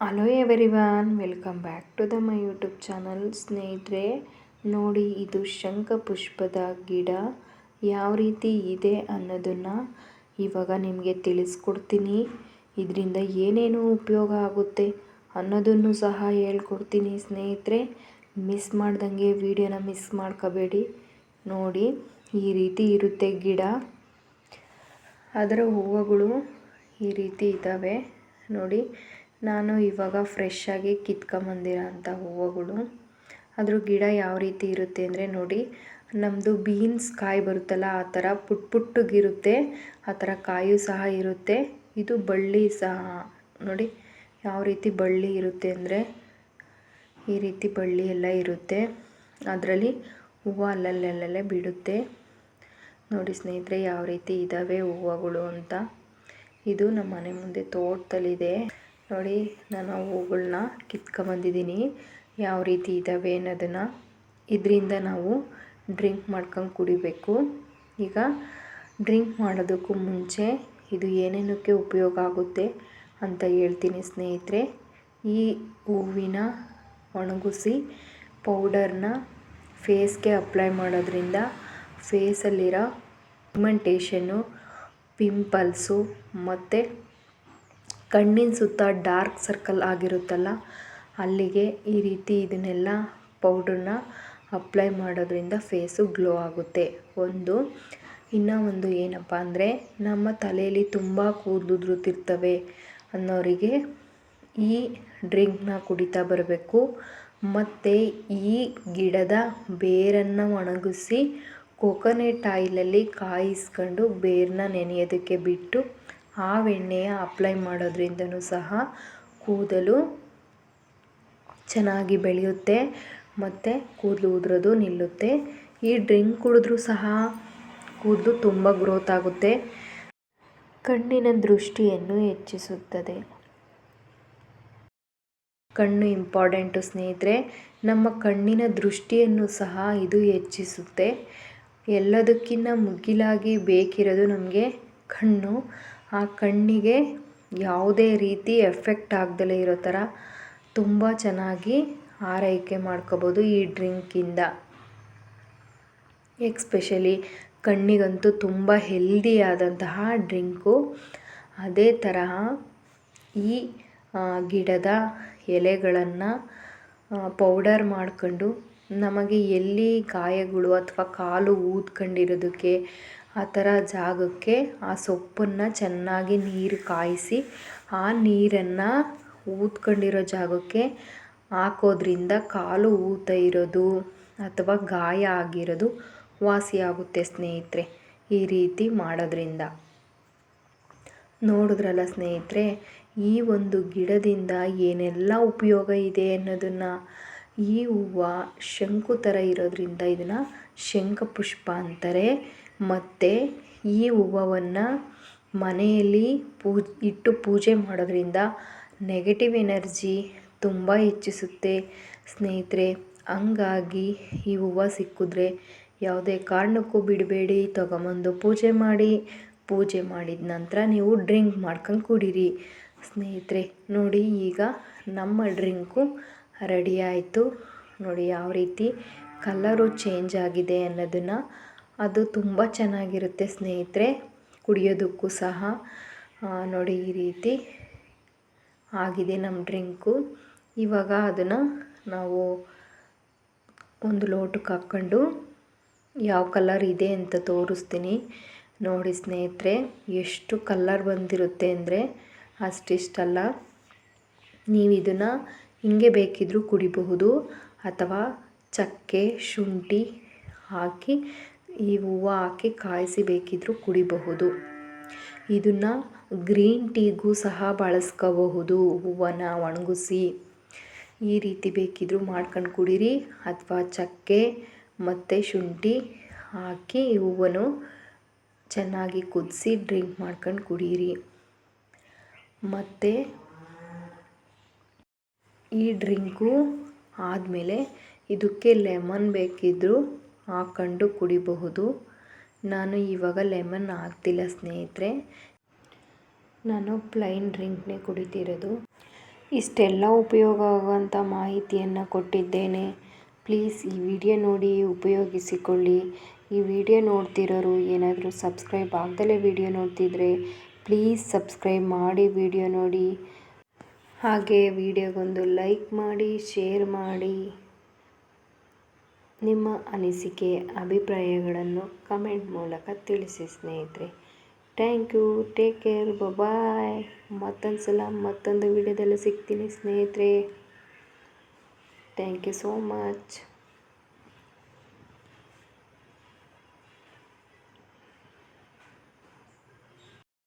Hello everyone welcome back to the my YouTube channel ಸ್ನೇಹಿತರೆ, ನೋಡಿ ಇದು ಶಂಖ ಪುಷ್ಪದ ಗಿಡ. ಯಾವ ರೀತಿ ಇದೆ ಅನ್ನೋದನ್ನು ಇವಾಗ ನಿಮಗೆ ತಿಳಿಸ್ಕೊಡ್ತೀನಿ. ಇದರಿಂದ ಏನೇನು ಉಪಯೋಗ ಆಗುತ್ತೆ ಅನ್ನೋದನ್ನು ಸಹ ಹೇಳ್ಕೊಡ್ತೀನಿ ಸ್ನೇಹಿತರೆ. ಮಿಸ್ ಮಾಡ್ದಂಗೆ ವಿಡಿಯೋನ ಮಿಸ್ ಮಾಡ್ಕೋಬೇಡಿ. ನೋಡಿ, ಈ ರೀತಿ ಇರುತ್ತೆ ಗಿಡ. ಅದರ ಹೂವುಗಳು ಈ ರೀತಿ ಇದ್ದಾವೆ. ನೋಡಿ ನಾನು ಇವಾಗ ಫ್ರೆಶ್ ಆಗಿ ಕಿತ್ಕೊಂಬಂದಿರೋ ಅಂಥ ಹೂವುಗಳು. ಅದ್ರ ಗಿಡ ಯಾವ ರೀತಿ ಇರುತ್ತೆ ಅಂದರೆ ನೋಡಿ ನಮ್ಮದು ಬೀನ್ಸ್ ಕಾಯಿ ಬರುತ್ತಲ್ಲ, ಆ ಥರ ಪುಟ್ ಪುಟ್ಟಗಿರುತ್ತೆ, ಆ ಥರ ಕಾಯು ಸಹ ಇರುತ್ತೆ. ಇದು ಬಳ್ಳಿ ಸಹ. ನೋಡಿ, ಯಾವ ರೀತಿ ಬಳ್ಳಿ ಇರುತ್ತೆ ಅಂದರೆ ಈ ರೀತಿ ಬಳ್ಳಿ ಎಲ್ಲ ಇರುತ್ತೆ. ಅದರಲ್ಲಿ ಹೂವು ಅಲ್ಲಲ್ಲಲ್ಲೇ ಬಿಡುತ್ತೆ. ನೋಡಿ ಸ್ನೇಹಿತರೆ, ಯಾವ ರೀತಿ ಇದ್ದಾವೆ ಹೂವುಗಳು ಅಂತ. ಇದು ನಮ್ಮ ಮನೆ ಮುಂದೆ ತೋಟದಲ್ಲಿದೆ. ನೋಡಿ, ನಾನು ಹೂಗಳನ್ನ ಕಿತ್ಕೊಂಬಂದಿದ್ದೀನಿ. ಯಾವ ರೀತಿ ಇದ್ದಾವೆ ಅನ್ನೋದನ್ನು ಇದರಿಂದ ನಾವು ಡ್ರಿಂಕ್ ಮಾಡ್ಕೊಂಡು ಕುಡಿಬೇಕು. ಈಗ ಡ್ರಿಂಕ್ ಮಾಡೋದಕ್ಕೂ ಮುಂಚೆ ಇದು ಏನೇನಕ್ಕೆ ಉಪಯೋಗ ಆಗುತ್ತೆ ಅಂತ ಹೇಳ್ತೀನಿ ಸ್ನೇಹಿತರೆ. ಈ ಹೂವಿನ ಒಣಗಿಸಿ ಪೌಡರ್ನ ಫೇಸ್ಗೆ ಅಪ್ಲೈ ಮಾಡೋದ್ರಿಂದ ಫೇಸಲ್ಲಿರೋ ಪಿಗ್ಮೆಂಟೇಷನ್ನು, ಪಿಂಪಲ್ಸು ಮತ್ತು ಕಣ್ಣಿನ ಸುತ್ತ ಡಾರ್ಕ್ ಸರ್ಕಲ್ ಆಗಿರುತ್ತಲ್ಲ, ಅಲ್ಲಿಗೆ ಈ ರೀತಿ ಇದನ್ನೆಲ್ಲ ಪೌಡ್ರನ್ನ ಅಪ್ಲೈ ಮಾಡೋದ್ರಿಂದ ಫೇಸು ಗ್ಲೋ ಆಗುತ್ತೆ. ಒಂದು, ಇನ್ನು ಒಂದು ಏನಪ್ಪ ಅಂದರೆ, ನಮ್ಮ ತಲೆಯಲ್ಲಿ ತುಂಬ ಕೂದಲು ಉದುರುತ್ತಿರ್ತವೆ ಅನ್ನೋರಿಗೆ ಈ ಡ್ರಿಂಕ್ನ ಕುಡಿತಾ ಬರಬೇಕು. ಮತ್ತು ಈ ಗಿಡದ ಬೇರನ್ನು ಒಣಗಿಸಿ, ಕೊಕೊನೆಟ್ ಆಯಿಲಲ್ಲಿ ಕಾಯಿಸ್ಕೊಂಡು ಬೇರನ್ನ ನೆನೆಯೋದಕ್ಕೆ ಬಿಟ್ಟು ಆ ಎಣ್ಣೆಯ ಅಪ್ಲೈ ಮಾಡೋದ್ರಿಂದನೂ ಸಹ ಕೂದಲು ಚೆನ್ನಾಗಿ ಬೆಳೆಯುತ್ತೆ, ಮತ್ತು ಕೂದಲು ಉದುರೋದು ನಿಲ್ಲುತ್ತೆ. ಈ ಡ್ರಿಂಕ್ ಕುಡಿದ್ರೂ ಸಹ ಕೂದಲು ತುಂಬ ಗ್ರೋತ್ ಆಗುತ್ತೆ. ಕಣ್ಣಿನ ದೃಷ್ಟಿಯನ್ನು ಹೆಚ್ಚಿಸುತ್ತದೆ. ಕಣ್ಣು ಇಂಪಾರ್ಟೆಂಟು ಸ್ನೇಹಿತರೆ, ನಮ್ಮ ಕಣ್ಣಿನ ದೃಷ್ಟಿಯನ್ನು ಸಹ ಇದು ಹೆಚ್ಚಿಸುತ್ತೆ. ಎಲ್ಲದಕ್ಕಿಂತ ಮುಗಿಲಾಗಿ ಬೇಕಿರೋದು ನಮಗೆ ಕಣ್ಣು. ಆ ಕಣ್ಣಿಗೆ ಯಾವುದೇ ರೀತಿ ಎಫೆಕ್ಟ್ ಆಗದಲೇ ಇರೋ ಥರ ತುಂಬ ಚೆನ್ನಾಗಿ ಆರೈಕೆ ಮಾಡ್ಕೋಬೋದು ಈ ಡ್ರಿಂಕಿಂದ ಎಕ್ಸ್ಪೆಷಲಿ ಕಣ್ಣಿಗಂತೂ ತುಂಬ ಹೆಲ್ದಿಯಾದಂತಹ ಡ್ರಿಂಕು. ಅದೇ ತರಹ ಈ ಗಿಡದ ಎಲೆಗಳನ್ನು ಪೌಡರ್ ಮಾಡ್ಕೊಂಡು ನಮಗೆ ಎಲ್ಲಿ ಗಾಯಗಳು ಅಥವಾ ಕಾಲು ಊದ್ಕೊಂಡಿರೋದಕ್ಕೆ ಆ ಥರ ಜಾಗಕ್ಕೆ ಆ ಸೊಪ್ಪನ್ನು ಚೆನ್ನಾಗಿ ನೀರು ಕಾಯಿಸಿ ಆ ನೀರನ್ನು ಊದ್ಕೊಂಡಿರೋ ಜಾಗಕ್ಕೆ ಹಾಕೋದ್ರಿಂದ ಕಾಲು ಊತ ಇರೋದು ಅಥವಾ ಗಾಯ ಆಗಿರೋದು ವಾಸಿಯಾಗುತ್ತೆ, ಸ್ನೇಹಿತರೆ, ಈ ರೀತಿ ಮಾಡೋದ್ರಿಂದ. ನೋಡಿದ್ರಲ್ಲ, ಸ್ನೇಹಿತರೆ, ಈ ಒಂದು ಗಿಡದಿಂದ ಏನೆಲ್ಲ ಉಪಯೋಗ ಇದೆ ಅನ್ನೋದನ್ನು, ಈ ಹೂವು ಶಂಕು ಥರ ಇರೋದ್ರಿಂದ ಇದನ್ನು ಶಂಖಪುಷ್ಪ ಅಂತಾರೆ. ಮತ್ತು ಈ ಹೂವವನ್ನು ಮನೆಯಲ್ಲಿ ಪೂಜೆ ಇಟ್ಟು ಪೂಜೆ ಮಾಡೋದ್ರಿಂದ ನೆಗೆಟಿವ್ ಎನರ್ಜಿ ತುಂಬ ಹೆಚ್ಚಿಸುತ್ತೆ. ಸ್ನೇಹಿತರೆ, ಹಂಗಾಗಿ ಈ ಹೂವು ಸಿಕ್ಕಿದ್ರೆ ಯಾವುದೇ ಕಾರಣಕ್ಕೂ ಬಿಡಬೇಡಿ. ತೊಗೊಂಬಂದು ಪೂಜೆ ಮಾಡಿ, ಪೂಜೆ ಮಾಡಿದ ನಂತರ ನೀವು ಡ್ರಿಂಕ್ ಮಾಡ್ಕೊಂಡು ಕುಡೀರಿ. ಸ್ನೇಹಿತರೆ, ನೋಡಿ ಈಗ ನಮ್ಮ ಡ್ರಿಂಕು ರೆಡಿ ಆಯಿತು. ನೋಡಿ ಯಾವ ರೀತಿ ಕಲರು ಚೇಂಜ್ ಆಗಿದೆ ಅನ್ನೋದನ್ನು ಅದು ತುಂಬ ಚೆನ್ನಾಗಿರುತ್ತೆ ಸ್ನೇಹಿತರೆ, ಕುಡಿಯೋದಕ್ಕೂ ಸಹ. ನೋಡಿ ಈ ರೀತಿ ಆಗಿದೆ ನಮ್ಮ ಡ್ರಿಂಕು. ಇವಾಗ ಅದನ್ನು ನಾವು ಒಂದು ಲೋಟಕ್ಕೆ ಹಾಕ್ಕೊಂಡು ಯಾವ ಕಲರ್ ಇದೆ ಅಂತ ತೋರಿಸ್ತೀನಿ. ನೋಡಿ ಸ್ನೇಹಿತರೆ, ಎಷ್ಟು ಕಲ್ಲರ್ ಬಂದಿರುತ್ತೆ ಅಂದರೆ ಅಷ್ಟಿಷ್ಟಲ್ಲ. ನೀವು ಇದನ್ನು ಹಿಂಗೆ ಬೇಕಿದ್ದರೂ ಕುಡಿಬಹುದು ಅಥವಾ ಚಕ್ಕೆ, ಶುಂಠಿ ಹಾಕಿ ಈ ಹೂವು ಹಾಕಿ ಕಾಯಿಸಿ ಬೇಕಿದ್ದರೂ ಕುಡಿಬಹುದು. ಇದನ್ನು ಗ್ರೀನ್ ಟೀಗೂ ಸಹ ಬಳಸ್ಕೋಬಹುದು. ಹೂವನ್ನು ಒಣಗಿಸಿ ಈ ರೀತಿ ಬೇಕಿದ್ದರೂ ಮಾಡ್ಕೊಂಡು ಕುಡೀರಿ. ಅಥವಾ ಚಕ್ಕೆ ಮತ್ತು ಶುಂಠಿ ಹಾಕಿ ಹೂವನ್ನು ಚೆನ್ನಾಗಿ ಕುದಿಸಿ ಡ್ರಿಂಕ್ ಮಾಡ್ಕೊಂಡು ಕುಡೀರಿ. ಮತ್ತು ಈ ಡ್ರಿಂಕು ಆದಮೇಲೆ ಇದಕ್ಕೆ ಲೆಮನ್ ಬೇಕಿದ್ದರೂ ಹಾಕ್ಕೊಂಡು ಕುಡಿಬಹುದು. ನಾನು ಇವಾಗ ಲೆಮನ್ ಹಾಕ್ತಿಲ್ಲ ಸ್ನೇಹಿತರೆ. ನಾನು ಪ್ಲೈನ್ ಡ್ರಿಂಕ್ನೇ ಕುಡಿತಿರೋದು. ಇಷ್ಟೆಲ್ಲ ಉಪಯೋಗ ಆಗುವಂಥ ಮಾಹಿತಿಯನ್ನು ಕೊಟ್ಟಿದ್ದೇನೆ. ಪ್ಲೀಸ್ ಈ ವಿಡಿಯೋ ನೋಡಿ ಉಪಯೋಗಿಸಿಕೊಳ್ಳಿ. ಈ ವಿಡಿಯೋ ನೋಡ್ತಿರೋರು ಏನಾದರೂ ಸಬ್ಸ್ಕ್ರೈಬ್ ಆಗದಲೇ ವಿಡಿಯೋ ನೋಡ್ತಿದ್ರೆ ಪ್ಲೀಸ್ ಸಬ್ಸ್ಕ್ರೈಬ್ ಮಾಡಿ ವಿಡಿಯೋ ನೋಡಿ. ಹಾಗೆ ವಿಡಿಯೋಗೊಂದು ಲೈಕ್ ಮಾಡಿ, ಶೇರ್ ಮಾಡಿ. ನಿಮ್ಮ ಅನಿಸಿಕೆ, ಅಭಿಪ್ರಾಯಗಳನ್ನು ಕಮೆಂಟ್ ಮೂಲಕ ತಿಳಿಸಿ ಸ್ನೇಹಿತರೆ. Thank you, take care, bye. ಮತ್ತೊಂದು ಸಲ ಮತ್ತೊಂದು ವಿಡಿಯೋದಲ್ಲಿ ಸಿಗ್ತೀನಿ ಸ್ನೇಹಿತರೆ. Thank you so much.